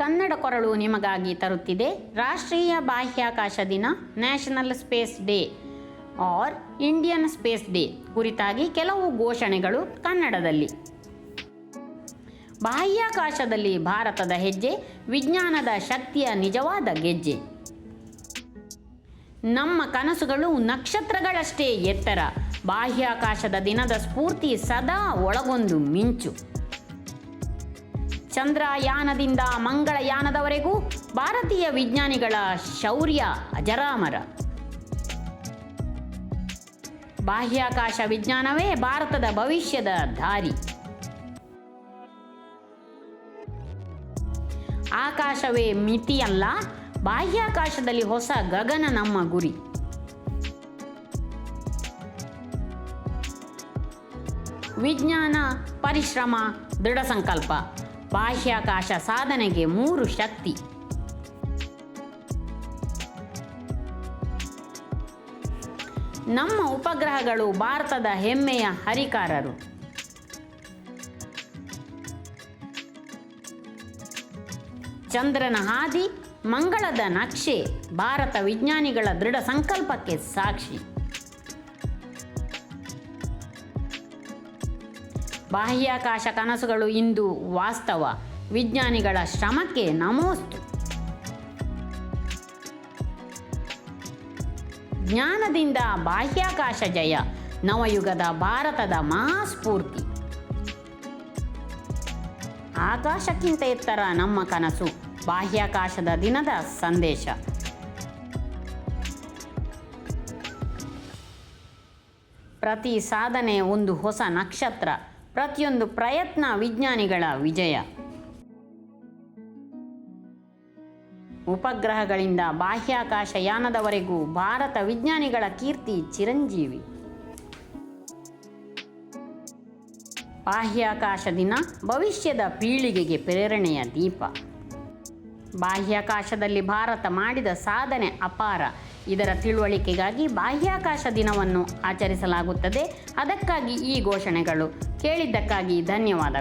ಕನ್ನಡ ಕೊರಳು ನಿಮಗಾಗಿ ತರುತ್ತಿದೆ. ರಾಷ್ಟ್ರೀಯ ಬಾಹ್ಯಾಕಾಶ ದಿನ national space day or Indian space day ಕುರಿತಾಗಿ ಕೆಲವು ಘೋಷಣೆಗಳು ಕನ್ನಡದಲ್ಲಿ. ಬಾಹ್ಯಾಕಾಶದಲ್ಲಿ ಭಾರತದ ಹೆಜ್ಜೆ, ವಿಜ್ಞಾನದ ಶಕ್ತಿಯ ನಿಜವಾದ ಗೆಜ್ಜೆ. ನಮ್ಮ ಕನಸುಗಳು ನಕ್ಷತ್ರಗಳಷ್ಟೇ ಎತ್ತರ. ಬಾಹ್ಯಾಕಾಶದ ದಿನದ ಸ್ಫೂರ್ತಿ ಸದಾ ಒಳಗೊಂದು ಮಿಂಚು. ಚಂದ್ರಯಾನದಿಂದ ಮಂಗಳಯಾನದವರೆಗೂ ಭಾರತೀಯ ವಿಜ್ಞಾನಿಗಳ ಶೌರ್ಯ ಅಜರಾಮರ. ಬಾಹ್ಯಾಕಾಶ ವಿಜ್ಞಾನವೇ ಭಾರತದ ಭವಿಷ್ಯದ ದಾರಿ. ಆಕಾಶವೇ ಮಿತಿಯಲ್ಲ, ಬಾಹ್ಯಾಕಾಶದಲ್ಲಿ ಹೊಸ ಗಗನ ನಮ್ಮ ಗುರಿ. ವಿಜ್ಞಾನ, ಪರಿಶ್ರಮ, ದೃಢ ಸಂಕಲ್ಪ. ಬಾಹ್ಯಾಕಾಶ ಸಾಧನೆಗೆ ಮೂರು ಶಕ್ತಿ. ನಮ್ಮ ಉಪಗ್ರಹಗಳು ಭಾರತದ ಹೆಮ್ಮೆಯ ಹರಿಕಾರರು. ಚಂದ್ರನ ಹಾದಿ, ಮಂಗಳದ ನಕ್ಷೆ, ಭಾರತ ವಿಜ್ಞಾನಿಗಳ ದೃಢ ಸಂಕಲ್ಪಕ್ಕೆ ಸಾಕ್ಷಿ. ಬಾಹ್ಯಾಕಾಶ ಕನಸುಗಳು ಇಂದು ವಾಸ್ತವ. ವಿಜ್ಞಾನಿಗಳ ಶ್ರಮಕ್ಕೆ ನಮೋಸ್ತು. ಜ್ಞಾನದಿಂದ ಬಾಹ್ಯಾಕಾಶ ಜಯ. ನವಯುಗದ ಭಾರತದ ಮಹಾಸ್ಫೂರ್ತಿ. ಆಕಾಶಕ್ಕಿಂತ ಎತ್ತರ ನಮ್ಮ ಕನಸು. ಬಾಹ್ಯಾಕಾಶದ ದಿನದ ಸಂದೇಶ. ಪ್ರತಿ ಸಾಧನೆ ಒಂದು ಹೊಸ ನಕ್ಷತ್ರ. ಪ್ರತಿಯೊಂದು ಪ್ರಯತ್ನ ವಿಜ್ಞಾನಿಗಳ ವಿಜಯ. ಉಪಗ್ರಹಗಳಿಂದ ಬಾಹ್ಯಾಕಾಶ ಯಾನದವರೆಗೂ ಭಾರತ ವಿಜ್ಞಾನಿಗಳ ಕೀರ್ತಿ ಚಿರಂಜೀವಿ. ಬಾಹ್ಯಾಕಾಶ ದಿನ ಭವಿಷ್ಯದ ಪೀಳಿಗೆಗೆ ಪ್ರೇರಣೆಯ ದೀಪ. ಬಾಹ್ಯಾಕಾಶದಲ್ಲಿ ಭಾರತ ಮಾಡಿದ ಸಾಧನೆ ಅಪಾರ. ಇದರ ತಿಳುವಳಿಕೆಗಾಗಿ ಬಾಹ್ಯಾಕಾಶ ದಿನವನ್ನು ಆಚರಿಸಲಾಗುತ್ತದೆ. ಅದಕ್ಕಾಗಿ ಈ ಘೋಷಣೆಗಳು. ಕೇಳಿದ್ದಕ್ಕಾಗಿ ಧನ್ಯವಾದಗಳು.